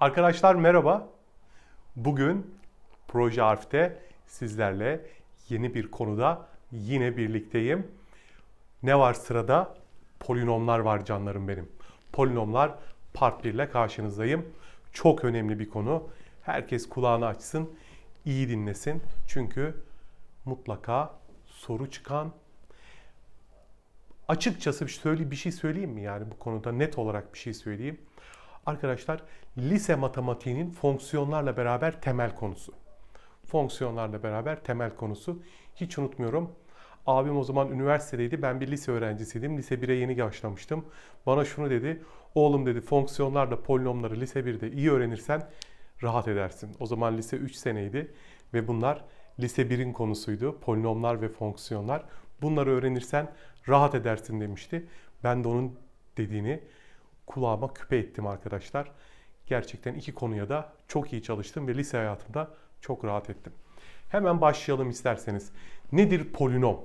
Arkadaşlar merhaba. Bugün Proje Harf'te sizlerle yeni bir konuda yine birlikteyim. Ne var sırada? Polinomlar var canlarım benim. Polinomlar part 1 ile karşınızdayım. Çok önemli bir konu. Herkes kulağını açsın, iyi dinlesin. Çünkü mutlaka soru çıkan açıkçası bir bir şey söyleyeyim mi yani bu konuda net olarak bir şey söyleyeyim. Arkadaşlar lise matematiğinin fonksiyonlarla beraber temel konusu. Fonksiyonlarla beraber temel konusu. Hiç unutmuyorum. Abim o zaman üniversitedeydi. Ben bir lise öğrencisiydim. Lise 1'e yeni başlamıştım. Bana şunu dedi. Oğlum dedi fonksiyonlarla polinomları lise 1'de iyi öğrenirsen rahat edersin. O zaman lise 3 seneydi ve bunlar lise 1'in konusuydu. Polinomlar ve fonksiyonlar. Bunları öğrenirsen rahat edersin demişti. Ben de onun dediğini kulağıma küpe ettim arkadaşlar. Gerçekten iki konuya da çok iyi çalıştım ve lise hayatımda çok rahat ettim. Hemen başlayalım isterseniz. Nedir polinom?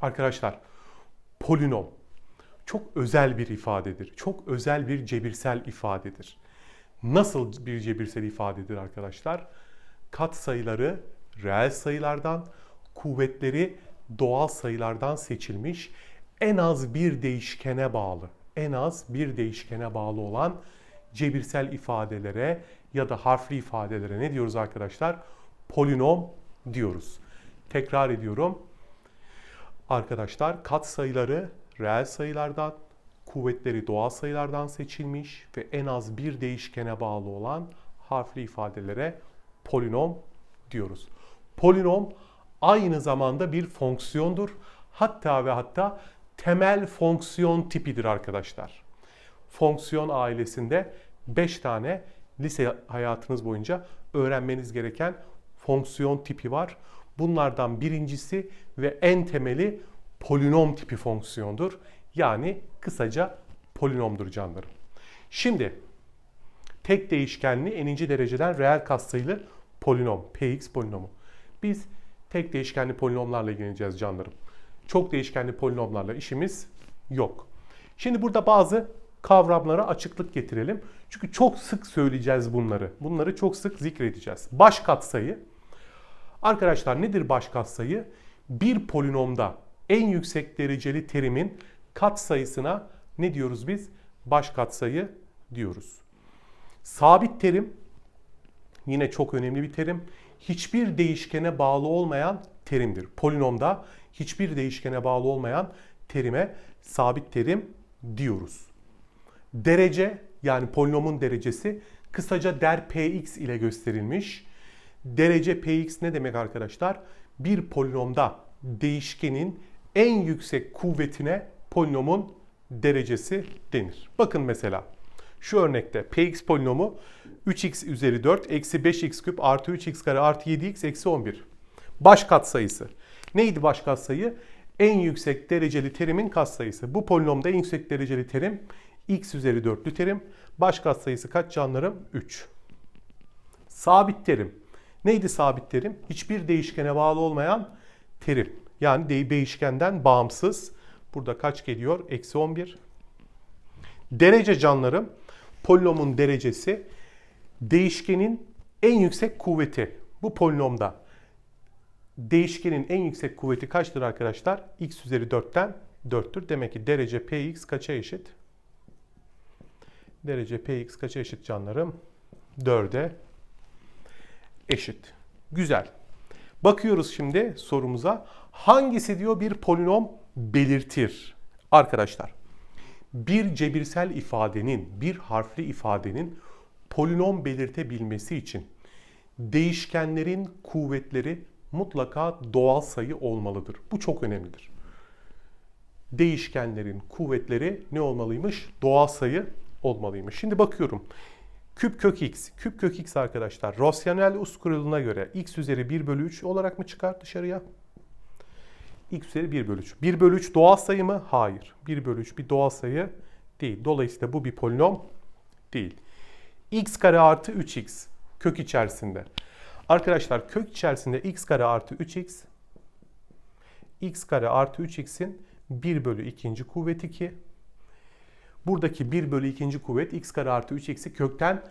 Arkadaşlar, polinom çok özel bir ifadedir. Çok özel bir cebirsel ifadedir. Nasıl bir cebirsel ifadedir arkadaşlar? Kat sayıları reel sayılardan, kuvvetleri doğal sayılardan seçilmiş en az bir değişkene bağlı, en az bir değişkene bağlı olan cebirsel ifadelere ya da harfli ifadelere ne diyoruz arkadaşlar? Polinom diyoruz. Tekrar ediyorum. Arkadaşlar kat sayıları reel sayılardan, kuvvetleri doğal sayılardan seçilmiş ve en az bir değişkene bağlı olan harfli ifadelere polinom diyoruz. Polinom aynı zamanda bir fonksiyondur. Hatta ve hatta temel fonksiyon tipidir arkadaşlar. Fonksiyon ailesinde 5 tane lise hayatınız boyunca öğrenmeniz gereken fonksiyon tipi var. Bunlardan birincisi ve en temeli polinom tipi fonksiyondur. Yani kısaca polinomdur canlarım. Şimdi tek değişkenli eninci dereceden reel katsayılı polinom, px polinomu. Biz tek değişkenli polinomlarla ilgileneceğiz canlarım. Çok değişkenli polinomlarla işimiz yok. Şimdi burada bazı kavramlara açıklık getirelim. Çünkü çok sık söyleyeceğiz bunları. Bunları çok sık zikredeceğiz. Baş katsayı. Arkadaşlar nedir baş katsayı? Bir polinomda en yüksek dereceli terimin kat sayısına ne diyoruz biz? Baş katsayı diyoruz. Sabit terim yine çok önemli bir terim. Hiçbir değişkene bağlı olmayan terimdir. Polinomda hiçbir değişkene bağlı olmayan terime sabit terim diyoruz. Derece yani polinomun derecesi kısaca der px ile gösterilmiş. Derece px ne demek arkadaşlar? Bir polinomda değişkenin en yüksek kuvvetine polinomun derecesi denir. Bakın mesela şu örnekte px polinomu 3x üzeri 4 eksi 5x küp artı 3x kare artı 7x eksi 11. Baş katsayısı. Neydi baş katsayı? En yüksek dereceli terimin katsayısı. Bu polinomda en yüksek dereceli terim x üzeri 4'lü terim. Baş katsayısı kaç canlarım? 3. Sabit terim. Neydi sabit terim? Hiçbir değişkene bağlı olmayan terim. Yani değişkenden bağımsız. Burada kaç geliyor? Eksi 11. Derece canlarım. Polinomun derecesi değişkenin en yüksek kuvveti. Bu polinomda değişkenin en yüksek kuvveti kaçtır arkadaşlar? x üzeri 4'ten 4'tür. Demek ki derece px kaça eşit? Derece px kaça eşit canlarım? 4'e eşit. Güzel. Bakıyoruz şimdi sorumuza. Hangisi diyor bir polinom belirtir? Arkadaşlar bir cebirsel ifadenin, bir harfli ifadenin polinom belirtebilmesi için değişkenlerin kuvvetleri mutlaka doğal sayı olmalıdır. Bu çok önemlidir. Değişkenlerin kuvvetleri ne olmalıymış? Doğal sayı olmalıymış. Şimdi bakıyorum. Küp kök x. Küp kök x arkadaşlar. Rasyonel us kuralına göre x üzeri 1 bölü 3 olarak mı çıkar dışarıya? x üzeri 1 bölü 3. 1 bölü 3 doğal sayı mı? Hayır. 1 bölü 3 bir doğal sayı değil. Dolayısıyla bu bir polinom değil. x kare artı 3x kök içerisinde. Arkadaşlar kök içerisinde x kare artı 3x x kare artı 3x'in 1 bölü 2. kuvveti 2. Buradaki 1 bölü 2. kuvvet x kare artı 3x'i kökten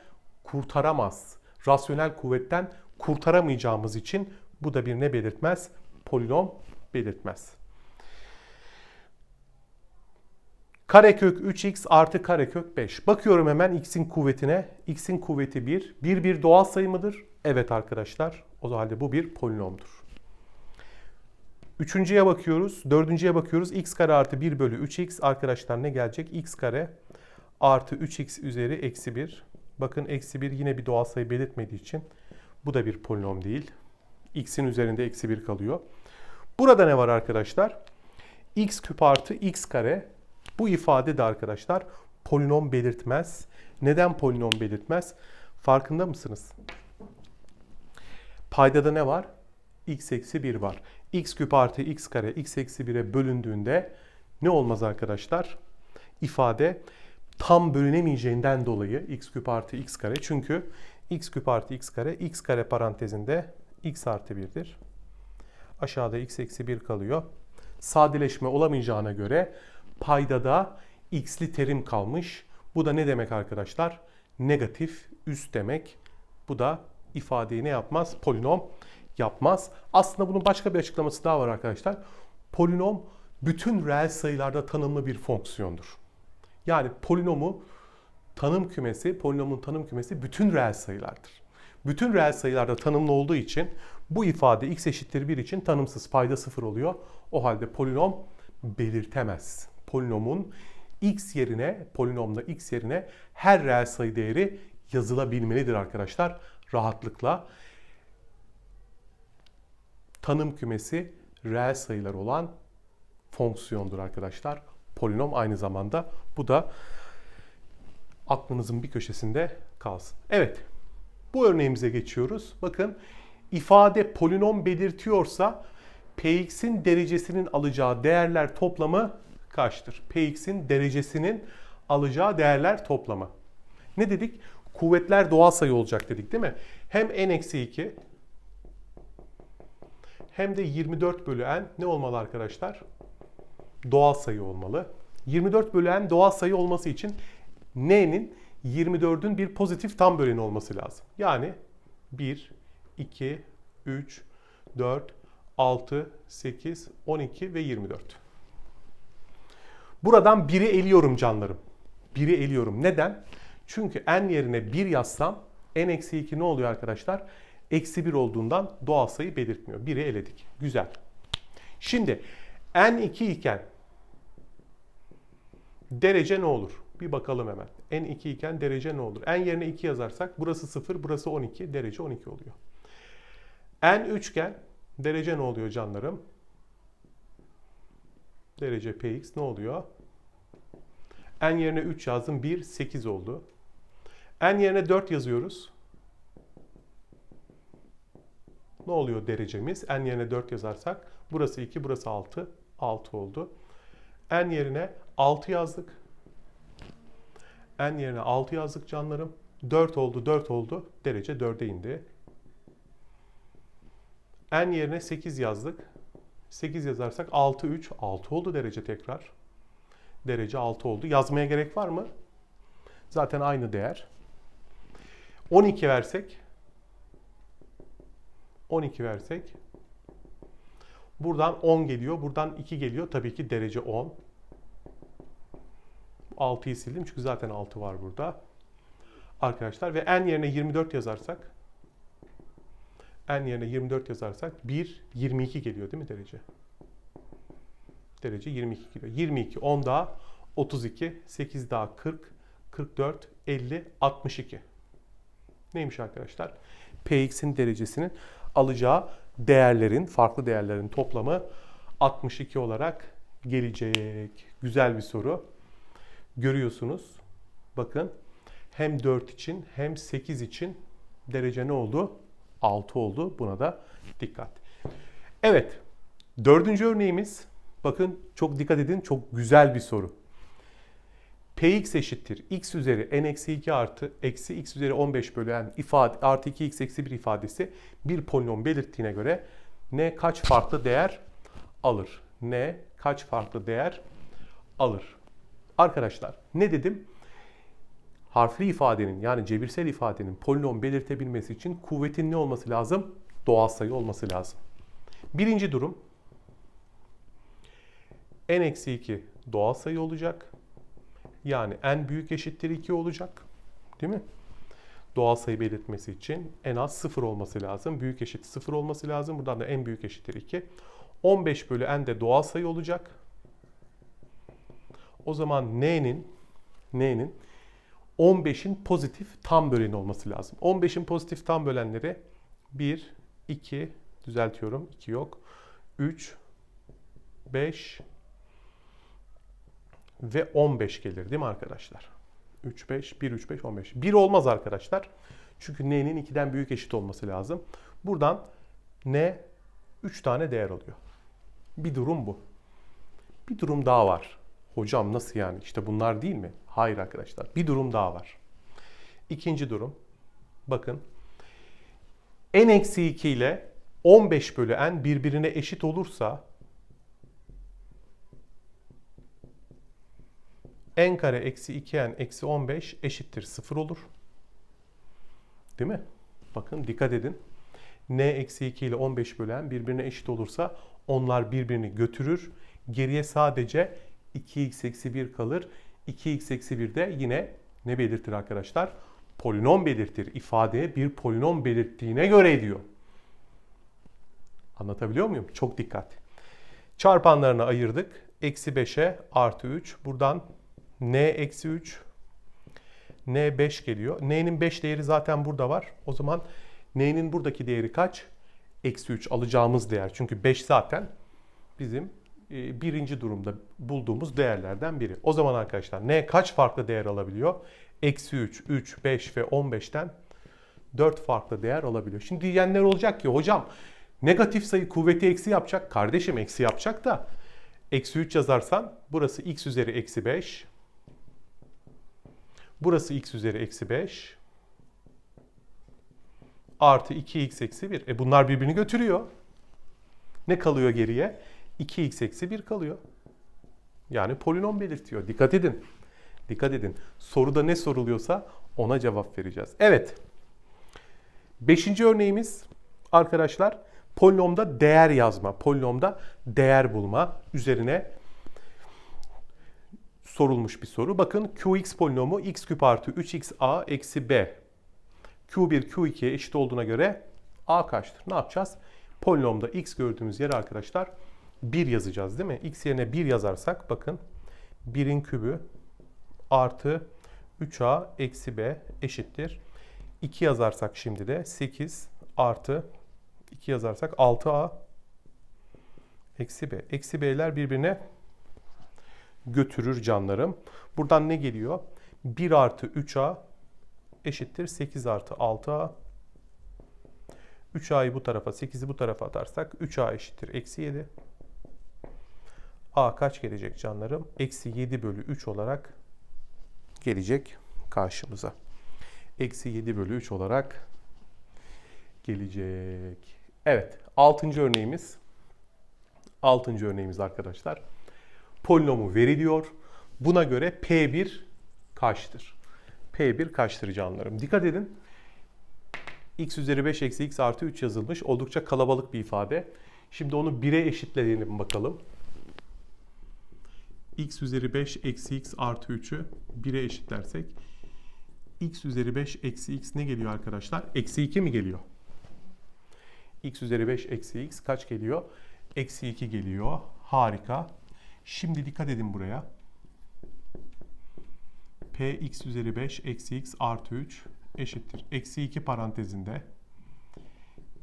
kurtaramaz. Rasyonel kuvvetten kurtaramayacağımız için bu da bir ne belirtmez? Polinom belirtmez. Karekök 3x artı karekök 5. Bakıyorum hemen x'in kuvvetine. x'in kuvveti 1. 1 bir doğal sayı mıdır? Evet arkadaşlar. O halde bu bir polinomdur. Üçüncüye bakıyoruz. Dördüncüye bakıyoruz. x kare artı 1 bölü 3x. Arkadaşlar ne gelecek? x kare artı 3x üzeri eksi 1. Bakın eksi 1 yine bir doğal sayı belirtmediği için bu da bir polinom değil. x'in üzerinde eksi 1 kalıyor. Burada ne var arkadaşlar? x küp artı x kare. Bu ifade de arkadaşlar polinom belirtmez. Neden polinom belirtmez? Farkında mısınız? Paydada ne var? x eksi 1 var. x küp artı x kare x eksi 1'e bölündüğünde ne olmaz arkadaşlar? İfade tam bölünemeyeceğinden dolayı x küp artı x kare. Çünkü x küp artı x kare x kare parantezinde x artı 1'dir. Aşağıda x eksi 1 kalıyor. Sadeleşme olamayacağına göre paydada x'li terim kalmış. Bu da ne demek arkadaşlar? Negatif üst demek. Bu da ifadeyi ne yapmaz? Polinom yapmaz. Aslında bunun başka bir açıklaması daha var arkadaşlar. Polinom bütün reel sayılarda tanımlı bir fonksiyondur. Yani polinomu tanım kümesi, polinomun tanım kümesi bütün reel sayılardır. Bütün reel sayılarda tanımlı olduğu için bu ifade x eşittir 1 için tanımsız payda 0 oluyor. O halde polinom belirtemez. Polinomun x yerine, polinomda x yerine her reel sayı değeri yazılabilmelidir arkadaşlar rahatlıkla. Tanım kümesi reel sayılar olan fonksiyondur arkadaşlar. Polinom aynı zamanda. Bu da aklınızın bir köşesinde kalsın. Evet. Bu örneğimize geçiyoruz. Bakın ifade polinom belirtiyorsa Px'in derecesinin alacağı değerler toplamı kaçtır? Px'in derecesinin alacağı değerler toplamı. Ne dedik? Kuvvetler doğal sayı olacak dedik değil mi? Hem n-2 hem de 24 bölü n ne olmalı arkadaşlar? Doğal sayı olmalı. 24 bölü n doğal sayı olması için n'nin 24'ün bir pozitif tam böleni olması lazım. Yani 1, 2, 3, 4, 6, 8, 12 ve 24. Buradan 1'i eliyorum canlarım. 1'i eliyorum. Neden? Çünkü n yerine 1 yazsam n-2 ne oluyor arkadaşlar? Eksi 1 olduğundan doğal sayı belirtmiyor. 1'i eledik. Güzel. Şimdi n2 iken derece ne olur? Bir bakalım hemen. n2 iken derece ne olur? n yerine 2 yazarsak burası 0, burası 12. Derece 12 oluyor. n3 iken derece ne oluyor canlarım? Derece px ne oluyor? n yerine 3 yazdım. 1, 8 oldu. n yerine 4 yazıyoruz. Ne oluyor derecemiz? n yerine 4 yazarsak burası 2, burası 6. 6 oldu. n yerine 6 yazdık. n yerine 6 yazdık canlarım. 4 oldu, 4 oldu. Derece 4'e indi. n yerine 8 yazdık. 8 yazarsak 6, 3. 6 oldu derece tekrar. Derece 6 oldu. Yazmaya gerek var mı? Zaten aynı değer. 12 versek 12 versek buradan 10 geliyor. Buradan 2 geliyor. Tabii ki derece 10. 6'yı sildim çünkü zaten 6 var burada. Arkadaşlar ve n yerine 24 yazarsak n yerine 24 yazarsak 1 22 geliyor değil mi derece? Derece 22 geliyor. 22 10 daha 32 8 daha 40 44 50 62. Neymiş arkadaşlar? Px'in derecesinin alacağı değerlerin, farklı değerlerin toplamı 62 olarak gelecek. Güzel bir soru. Görüyorsunuz. Bakın hem 4 için hem 8 için derece ne oldu? 6 oldu. Buna da dikkat. Evet. Dördüncü örneğimiz. Bakın çok dikkat edin. Çok güzel bir soru. Px eşittir x üzeri n eksi 2 artı eksi x üzeri 15 bölü n ifade artı 2x eksi 1 ifadesi bir polinom belirttiğine göre n kaç farklı değer alır? n kaç farklı değer alır? Arkadaşlar ne dedim? Harfli ifadenin yani cebirsel ifadenin polinom belirtebilmesi için kuvvetin ne olması lazım? Doğal sayı olması lazım. Birinci durum n-2 doğal sayı olacak. Yani n büyük eşittir 2 olacak. Değil mi? Doğal sayı belirtmesi için en az 0 olması lazım. Büyük eşit 0 olması lazım. Buradan da en büyük eşittir 2. 15 bölü n de doğal sayı olacak. O zaman n'nin n'nin 15'in pozitif tam böleni olması lazım. 15'in pozitif tam bölenleri 1, 2, düzeltiyorum 2 yok, 3, 5 ve 15 gelir değil mi arkadaşlar? 3, 5, 1, 3, 5, 15. 1 olmaz arkadaşlar. Çünkü n'nin 2'den büyük eşit olması lazım. Buradan n 3 tane değer alıyor. Bir durum bu. Bir durum daha var. Hocam nasıl yani? İşte bunlar değil mi? Hayır arkadaşlar. Bir durum daha var. İkinci durum. Bakın. n-2 ile 15 bölü n birbirine eşit olursa n kare eksi 2n eksi 15 eşittir 0 olur. Değil mi? Bakın dikkat edin. n eksi 2 ile 15 bölen birbirine eşit olursa onlar birbirini götürür. Geriye sadece 2x eksi 1 kalır. 2x eksi 1 de yine ne belirtir arkadaşlar? Polinom belirtir. İfadeye bir polinom belirttiğine göre diyor. Anlatabiliyor muyum? Çok dikkat. Çarpanlarını ayırdık. Eksi 5'e artı 3. Buradan n eksi 3 n 5 geliyor. n'nin 5 değeri zaten burada var. O zaman n'nin buradaki değeri kaç? Eksi 3 alacağımız değer. Çünkü 5 zaten bizim birinci durumda bulduğumuz değerlerden biri. O zaman arkadaşlar n kaç farklı değer alabiliyor? Eksi 3, 3, 5 ve 15'ten 4 farklı değer alabiliyor. Şimdi diyenler olacak ki hocam negatif sayı kuvveti eksi yapacak. Kardeşim eksi yapacak da eksi 3 yazarsan burası x üzeri eksi 5. Burası x üzeri eksi 5. Artı 2x eksi 1. E bunlar birbirini götürüyor. Ne kalıyor geriye? 2x eksi 1 kalıyor. Yani polinom belirtiyor. Dikkat edin. Dikkat edin. Soruda ne soruluyorsa ona cevap vereceğiz. Evet. Beşinci örneğimiz arkadaşlar polinomda değer yazma, polinomda değer bulma üzerine sorulmuş bir soru. Bakın qx polinomu x küp artı 3xa eksi b q1 q2'ye eşit olduğuna göre a kaçtır? Ne yapacağız? Polinomda x gördüğümüz yere arkadaşlar 1 yazacağız değil mi? x yerine 1 yazarsak bakın 1'in kübü artı 3a eksi b eşittir. 2 yazarsak şimdi de 8 artı 2 yazarsak 6a eksi b. Eksi b'ler birbirine götürür canlarım. Buradan ne geliyor? 1 artı 3a eşittir 8 artı 6a. 3a'yı bu tarafa 8'i bu tarafa atarsak 3a eşittir eksi 7. a kaç gelecek canlarım? Eksi 7 bölü 3 olarak gelecek karşımıza. Eksi 7 bölü 3 olarak gelecek. Evet. Altıncı örneğimiz. Altıncı örneğimiz arkadaşlar. Polinomu veriliyor. Buna göre P1 kaçtır? P1 kaçtır canlarım? Dikkat edin. x üzeri 5 eksi x artı 3 yazılmış. Oldukça kalabalık bir ifade. Şimdi onu 1'e eşitleyelim bakalım. X üzeri 5 eksi x artı 3'ü 1'e eşitlersek x üzeri 5 eksi x ne geliyor arkadaşlar? Eksi 2 mi geliyor? x üzeri 5 eksi x kaç geliyor? Eksi 2 geliyor. Harika. Şimdi dikkat edin buraya. p x üzeri 5 eksi x artı 3 eşittir. Eksi 2 parantezinde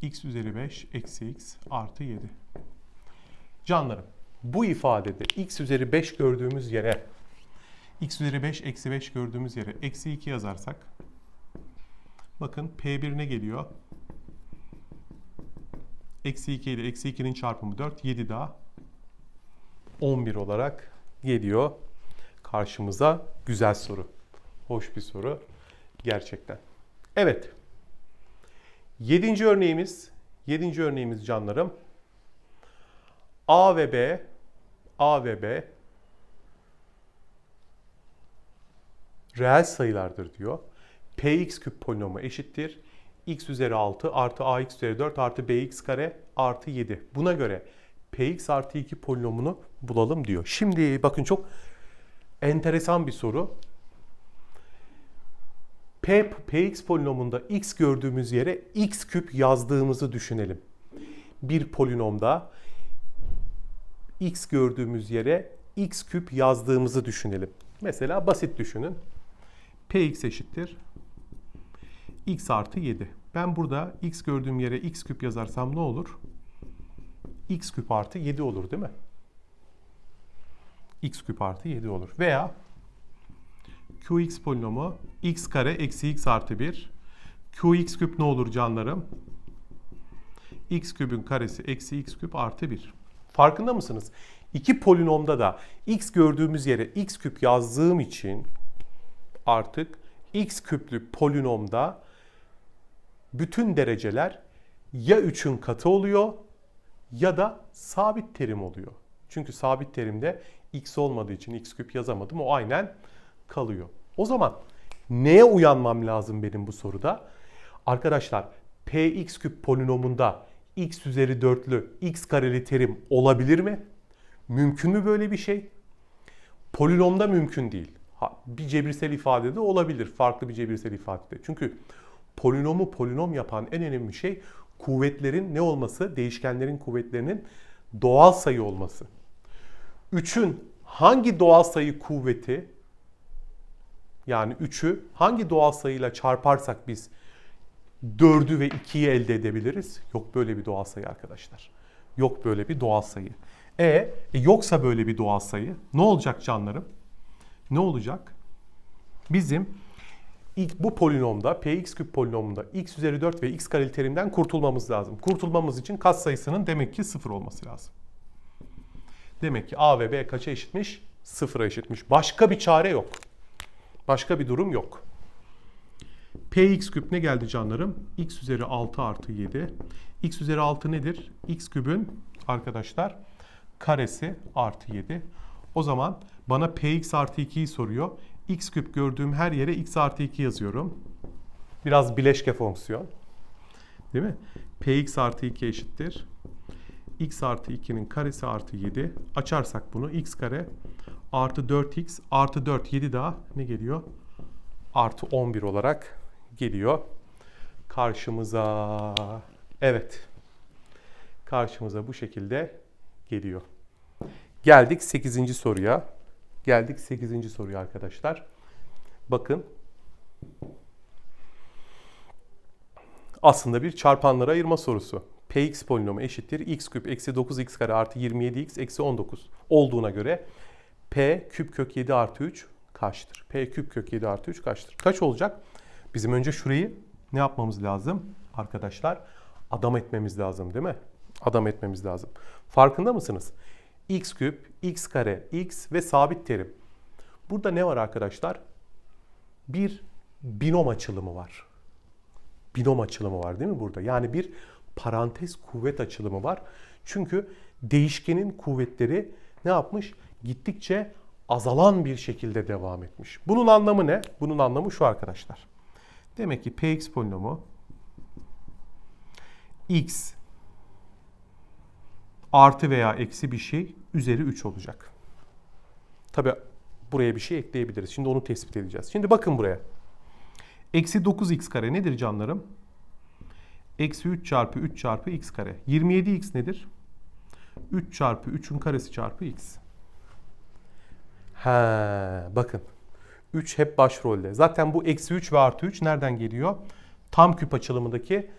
x üzeri 5 eksi x artı 7. Canlarım bu ifadede x üzeri 5 gördüğümüz yere x üzeri 5 eksi 5 gördüğümüz yere eksi 2 yazarsak bakın p1 ne geliyor? Eksi 2 ile eksi 2'nin çarpımı 4. 7 daha 11 olarak geliyor karşımıza. Güzel soru. Hoş bir soru. Gerçekten. Evet. Yedinci örneğimiz. Yedinci örneğimiz canlarım. A ve B A ve B reel sayılardır diyor. Px küp polinomu eşittir. x üzeri 6 artı ax üzeri 4 artı bx kare artı 7. Buna göre px artı 2 polinomunu bulalım diyor. Şimdi bakın çok enteresan bir soru. P, Px polinomunda x gördüğümüz yere x küp yazdığımızı düşünelim. Bir polinomda x gördüğümüz yere x küp yazdığımızı düşünelim. Mesela basit düşünün. Px eşittir x artı 7. Ben burada x gördüğüm yere x küp yazarsam ne olur? x küp artı 7 olur değil mi? x küp artı 7 olur. Veya qx polinomu x kare eksi x artı 1. qx küp ne olur canlarım? x küpün karesi eksi x küp artı 1. Farkında mısınız? İki polinomda da x gördüğümüz yere x küp yazdığım için artık x küplü polinomda bütün dereceler ya 3'ün katı oluyor ya da sabit terim oluyor. Çünkü sabit terimde x olmadığı için x küp yazamadım. O aynen kalıyor. O zaman neye uyanmam lazım benim bu soruda? Arkadaşlar px küp polinomunda x üzeri 4'lü x kareli terim olabilir mi? Mümkün mü böyle bir şey? Polinomda mümkün değil. Ha, bir cebirsel ifadede olabilir. Farklı bir cebirsel ifadede. Çünkü polinomu polinom yapan en önemli şey kuvvetlerin ne olması? Değişkenlerin kuvvetlerinin doğal sayı olması. 3'ün hangi doğal sayı kuvveti yani 3'ü hangi doğal sayıyla çarparsak biz 4'ü ve 2'yi elde edebiliriz? Yok böyle bir doğal sayı arkadaşlar. Yok böyle bir doğal sayı. E, e yoksa böyle bir doğal sayı ne olacak canlarım? Ne olacak? Bizim ilk bu polinomda px küp polinomunda x üzeri 4 ve x kareli terimden kurtulmamız lazım. Kurtulmamız için katsayısının demek ki 0 olması lazım. Demek ki a ve b kaça eşitmiş? 0'a eşitmiş. Başka bir çare yok. Başka bir durum yok. Px küp ne geldi canlarım? x üzeri 6 artı 7. x üzeri 6 nedir? x kübün arkadaşlar karesi artı 7. O zaman bana px artı 2'yi soruyor. x küp gördüğüm her yere x artı 2 yazıyorum. Biraz bileşke fonksiyon. Değil mi? px artı 2 eşittir. x artı 2'nin karesi artı 7. Açarsak bunu x kare artı 4x artı 4 7 daha ne geliyor? Artı 11 olarak geliyor karşımıza. Evet. Karşımıza bu şekilde geliyor. Geldik 8. soruya. Geldik 8. soruya arkadaşlar. Bakın. Aslında bir çarpanlara ayırma sorusu. Px polinomu eşittir x küp eksi 9x kare artı 27x eksi 19 olduğuna göre P küp kök 7 artı 3 kaçtır? P küp kök 7 artı 3 kaçtır? Kaç olacak? Bizim önce şurayı ne yapmamız lazım? Arkadaşlar adam etmemiz lazım değil mi? Adam etmemiz lazım. Farkında mısınız? x küp, x kare, x ve sabit terim. Burada ne var arkadaşlar? Bir binom açılımı var. Binom açılımı var değil mi burada? Yani bir parantez kuvvet açılımı var. Çünkü değişkenin kuvvetleri ne yapmış? Gittikçe azalan bir şekilde devam etmiş. Bunun anlamı ne? Bunun anlamı şu arkadaşlar. Demek ki px polinomu x artı veya eksi bir şey üzeri 3 olacak. Tabi buraya bir şey ekleyebiliriz. Şimdi onu tespit edeceğiz. Şimdi bakın buraya. Eksi 9x kare nedir canlarım? Eksi 3 çarpı 3 çarpı x kare. 27x nedir? 3 çarpı 3'ün karesi çarpı x. He, bakın. 3 hep başrolde. Zaten bu eksi 3 ve artı 3 nereden geliyor? Tam küp açılımındaki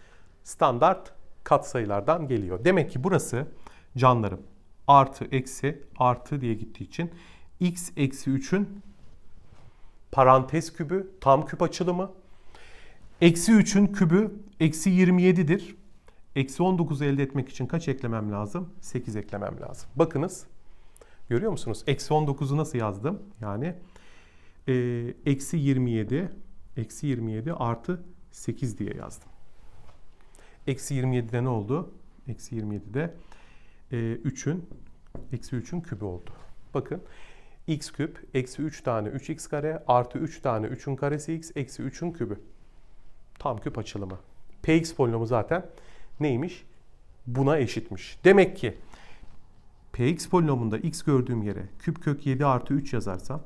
standart katsayılardan geliyor. Demek ki burası canlarım artı eksi artı diye gittiği için x eksi 3'ün parantez kübü tam küp açılımı. Eksi 3'ün kübü eksi 27'dir. Eksi 19'u elde etmek için kaç eklemem lazım? 8 eklemem lazım. Bakınız görüyor musunuz? Eksi 19'u nasıl yazdım? Yani eksi 27 eksi 27 artı 8 diye yazdım. Eksi 27'de ne oldu? Eksi 27'de e, 3'ün eksi 3'ün kübü oldu. Bakın x küp eksi 3 tane 3x kare artı 3 tane 3'ün karesi x eksi 3'ün kübü. Tam küp açılımı. Px polinomu zaten neymiş? Buna eşitmiş. Demek ki Px polinomunda x gördüğüm yere küp kök 7 artı 3 yazarsam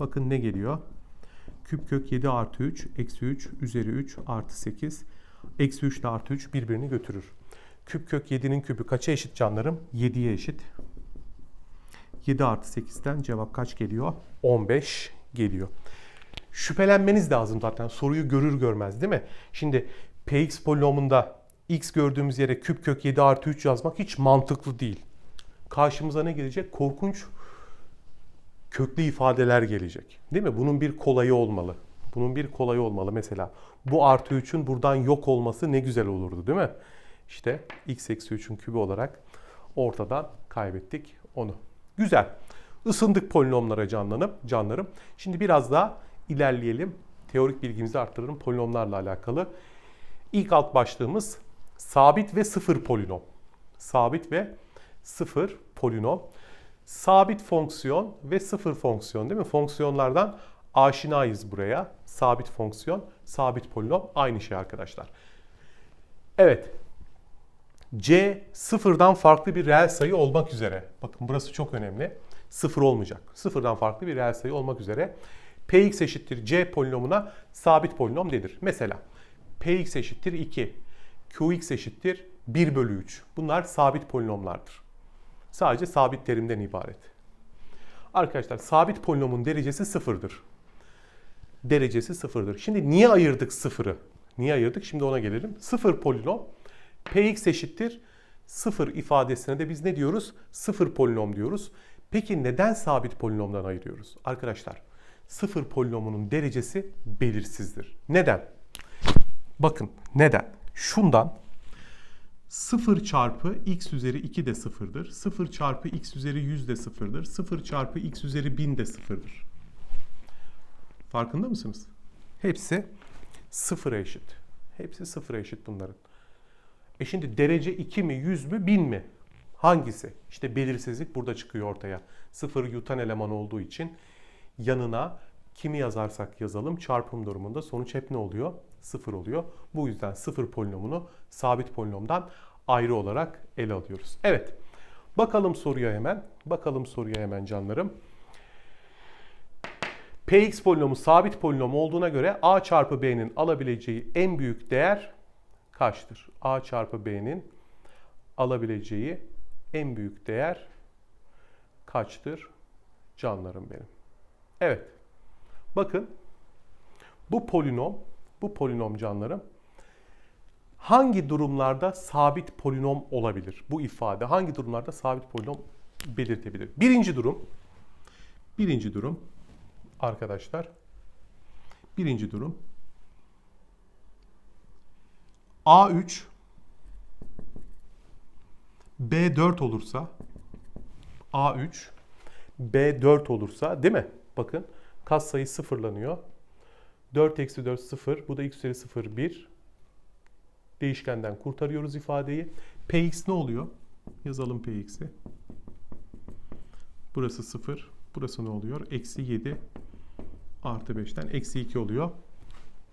bakın ne geliyor? Küp kök 7 artı 3 eksi 3 üzeri 3 artı 8 eksi 3 ile artı 3 birbirini götürür. Küp kök 7'nin küpü kaça eşit canlarım? 7'ye eşit. 7 artı 8'den cevap kaç geliyor? 15 geliyor. Şüphelenmeniz lazım zaten soruyu görür görmez değil mi? Şimdi Px polinomunda x gördüğümüz yere küp kök 7 artı 3 yazmak hiç mantıklı değil. Karşımıza ne gelecek? Korkunç köklü ifadeler gelecek. Değil mi? Bunun bir kolayı olmalı. Bunun bir kolayı olmalı. Mesela bu artı 3'ün buradan yok olması ne güzel olurdu değil mi? İşte x eksi 3'ün kübü olarak ortadan kaybettik onu. Güzel. Isındık polinomlara canlanıp canlarım. Şimdi biraz daha ilerleyelim. Teorik bilgimizi arttırırım polinomlarla alakalı. İlk alt başlığımız sabit ve sıfır polinom. Sabit ve sıfır polinom. Sabit fonksiyon ve sıfır fonksiyon değil mi? Fonksiyonlardan aşinayız buraya. Sabit fonksiyon, sabit polinom aynı şey arkadaşlar. Evet. C sıfırdan farklı bir reel sayı olmak üzere. Bakın burası çok önemli. Sıfır olmayacak. Sıfırdan farklı bir reel sayı olmak üzere. Px eşittir C polinomuna sabit polinom denir. Mesela Px eşittir 2. Qx eşittir 1 bölü 3. Bunlar sabit polinomlardır. Sadece sabit terimden ibaret. Arkadaşlar sabit polinomun derecesi sıfırdır. Derecesi sıfırdır. Şimdi niye ayırdık sıfırı? Niye ayırdık? Şimdi ona gelelim. Sıfır polinom px eşittir sıfır ifadesine de biz ne diyoruz? Sıfır polinom diyoruz. Peki neden sabit polinomdan ayırıyoruz? Arkadaşlar sıfır polinomunun derecesi belirsizdir. Neden? Bakın neden? Şundan 0 çarpı x üzeri 2 de sıfırdır. 0 çarpı x üzeri 100 de sıfırdır. 0 çarpı x üzeri 1000 de sıfırdır. Farkında mısınız? Hepsi sıfıra eşit. Hepsi sıfıra eşit bunların. E şimdi derece 2 mi, 100 mü, 1000 mi? Hangisi? İşte belirsizlik burada çıkıyor ortaya. Sıfır yutan eleman olduğu için yanına kimi yazarsak yazalım çarpım durumunda sonuç hep ne oluyor? Sıfır oluyor. Bu yüzden sıfır polinomunu sabit polinomdan ayrı olarak ele alıyoruz. Evet. Bakalım soruya hemen. Bakalım soruya hemen canlarım. Px polinomu sabit polinom olduğuna göre a çarpı b'nin alabileceği en büyük değer kaçtır? a çarpı b'nin alabileceği en büyük değer kaçtır? Canlarım benim. Evet. Bakın bu polinom, bu polinom canlarım hangi durumlarda sabit polinom olabilir? Bu ifade hangi durumlarda sabit polinom belirtebilir? Birinci durum, birinci durum arkadaşlar, birinci durum A3 B4 olursa A3 B4 olursa değil mi? Bakın katsayı sıfırlanıyor. 4 eksi 4 0. Bu da x üzeri 0 1. Değişkenden kurtarıyoruz ifadeyi. Px ne oluyor? Yazalım Px'i. Burası 0. Burası ne oluyor? Eksi 7 artı 5'ten eksi 2 oluyor.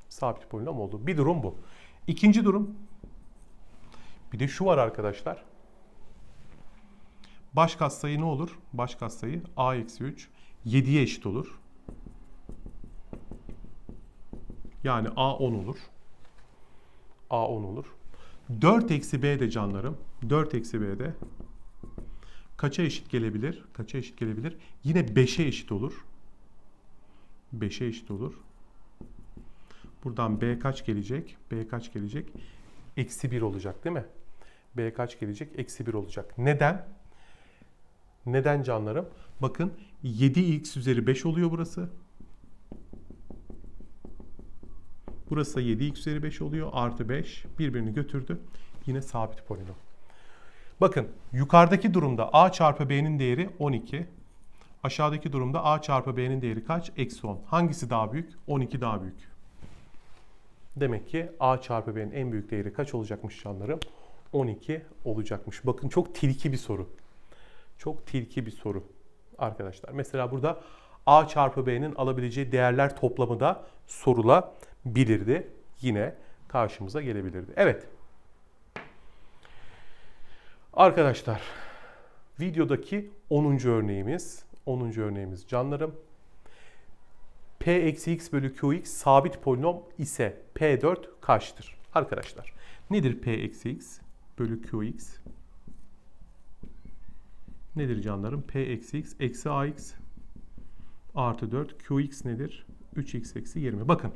Sabit polinom oldu. Bir durum bu. İkinci durum. Bir de şu var arkadaşlar. Baş katsayı ne olur? Baş katsayı a eksi 3 7'ye eşit olur. Yani a 10 olur. a 10 olur. 4 eksi b de canlarım. 4 eksi b de kaça eşit gelebilir? Kaça eşit gelebilir? Yine 5'e eşit olur. 5'e eşit olur. Buradan b kaç gelecek? b kaç gelecek? Eksi 1 olacak değil mi? b kaç gelecek? Eksi 1 olacak. Neden? Neden canlarım? Bakın 7x üzeri 5 oluyor burası. Burası da 7x üzeri 5 oluyor. Artı 5 birbirini götürdü. Yine sabit polinom. Bakın yukarıdaki durumda a çarpı b'nin değeri 12. Aşağıdaki durumda a çarpı b'nin değeri kaç? Eksi 10. Hangisi daha büyük? 12 daha büyük. Demek ki a çarpı b'nin en büyük değeri kaç olacakmış canlarım? 12 olacakmış. Bakın çok tilki bir soru. Çok tilki bir soru arkadaşlar. Mesela burada A çarpı B'nin alabileceği değerler toplamı da sorulabilirdi. Yine karşımıza gelebilirdi. Evet. Arkadaşlar videodaki 10. örneğimiz 10. örneğimiz canlarım. P eksi x bölü qx sabit polinom ise P4 kaçtır? Arkadaşlar nedir P eksi x bölü qx? Nedir canlarım? P eksi x eksi ax artı 4 qx nedir? 3x eksi 20. Bakın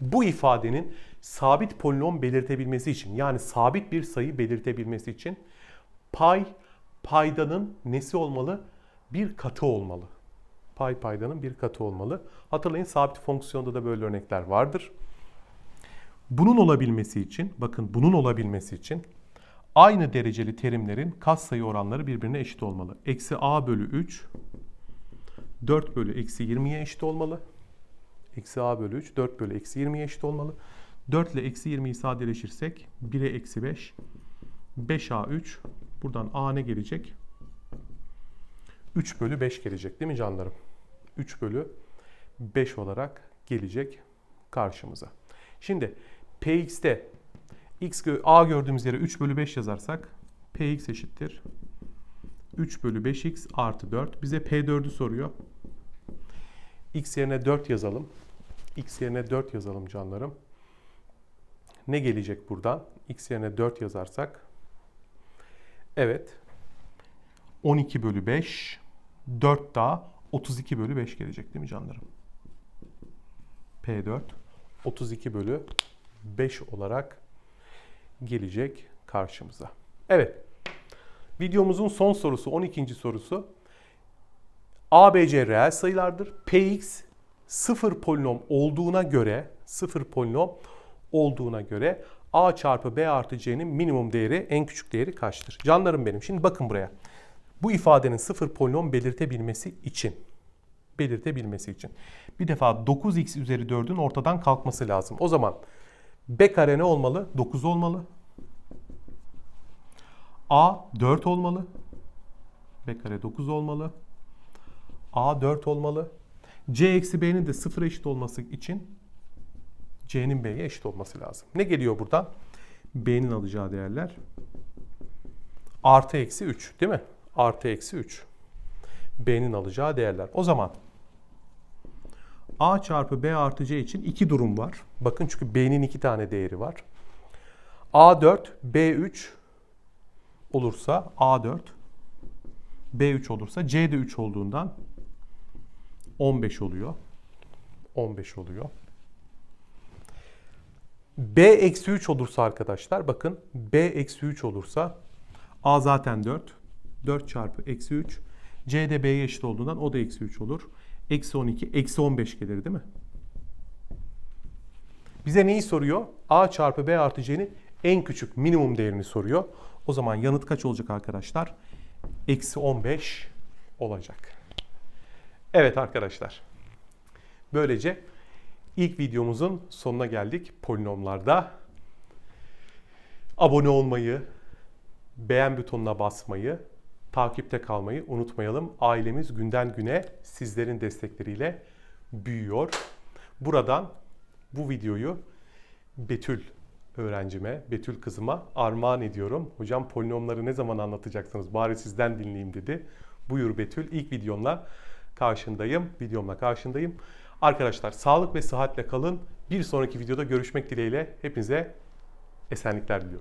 bu ifadenin sabit polinom belirtebilmesi için yani sabit bir sayı belirtebilmesi için pay paydanın nesi olmalı? Bir katı olmalı. Pay paydanın bir katı olmalı. Hatırlayın sabit fonksiyonda da böyle örnekler vardır. Bunun olabilmesi için, bakın bunun olabilmesi için aynı dereceli terimlerin katsayı oranları birbirine eşit olmalı. Eksi a bölü 3 4 bölü eksi 20'ye eşit olmalı. Eksi a bölü 3 4 bölü eksi 20'ye eşit olmalı. 4 ile eksi 20'yi sadeleşirsek 1'e eksi 5 5a3 buradan a ne gelecek? 3 bölü 5 gelecek değil mi canlarım? 3 bölü 5 olarak gelecek karşımıza. Şimdi px'te x a gördüğümüz yere 3 bölü 5 yazarsak px eşittir. 3 bölü 5x artı 4. Bize p4'ü soruyor. X yerine 4 yazalım. x yerine 4 yazalım canlarım. Ne gelecek buradan? x yerine 4 yazarsak. Evet. 12 bölü 5. 4 daha 32 bölü 5 gelecek değil mi canlarım? P4 32 bölü 5 olarak gelecek karşımıza. Evet. Videomuzun son sorusu 12. sorusu. ABC reel sayılardır. Px sıfır polinom olduğuna göre sıfır polinom olduğuna göre a çarpı b artı c'nin minimum değeri en küçük değeri kaçtır? Canlarım benim. Şimdi bakın buraya. Bu ifadenin sıfır polinom belirtebilmesi için belirtebilmesi için. Bir defa 9x üzeri 4'ün ortadan kalkması lazım. O zaman b kare ne olmalı? 9 olmalı. a 4 olmalı. b kare 9 olmalı. A 4 olmalı. c eksi b'nin de 0 eşit olması için c'nin b'ye eşit olması lazım. Ne geliyor buradan? b'nin alacağı değerler artı eksi 3 değil mi? Artı eksi 3. B'nin alacağı değerler. O zaman A çarpı B artı C için iki durum var. Bakın çünkü B'nin iki tane değeri var. A4, B3 olursa A4, B3 olursa C de 3 olduğundan 15 oluyor. 15 oluyor. B eksi 3 olursa arkadaşlar bakın B eksi 3 olursa A zaten 4. 4 çarpı eksi 3. C de B'ye eşit olduğundan o da eksi 3 olur. Eksi 12, eksi 15 gelir değil mi? Bize neyi soruyor? A çarpı B artı C'nin en küçük minimum değerini soruyor. O zaman yanıt kaç olacak arkadaşlar? Eksi 15 olacak. Evet arkadaşlar. Böylece ilk videomuzun sonuna geldik polinomlarda. Abone olmayı, beğen butonuna basmayı, takipte kalmayı unutmayalım. Ailemiz günden güne sizlerin destekleriyle büyüyor. Buradan bu videoyu Betül öğrencime, Betül kızıma armağan ediyorum. Hocam polinomları ne zaman anlatacaksınız? Bari sizden dinleyeyim dedi. Buyur Betül. İlk videomla karşındayım. Videomla karşındayım. Arkadaşlar sağlık ve sıhhatle kalın. Bir sonraki videoda görüşmek dileğiyle hepinize esenlikler diliyorum.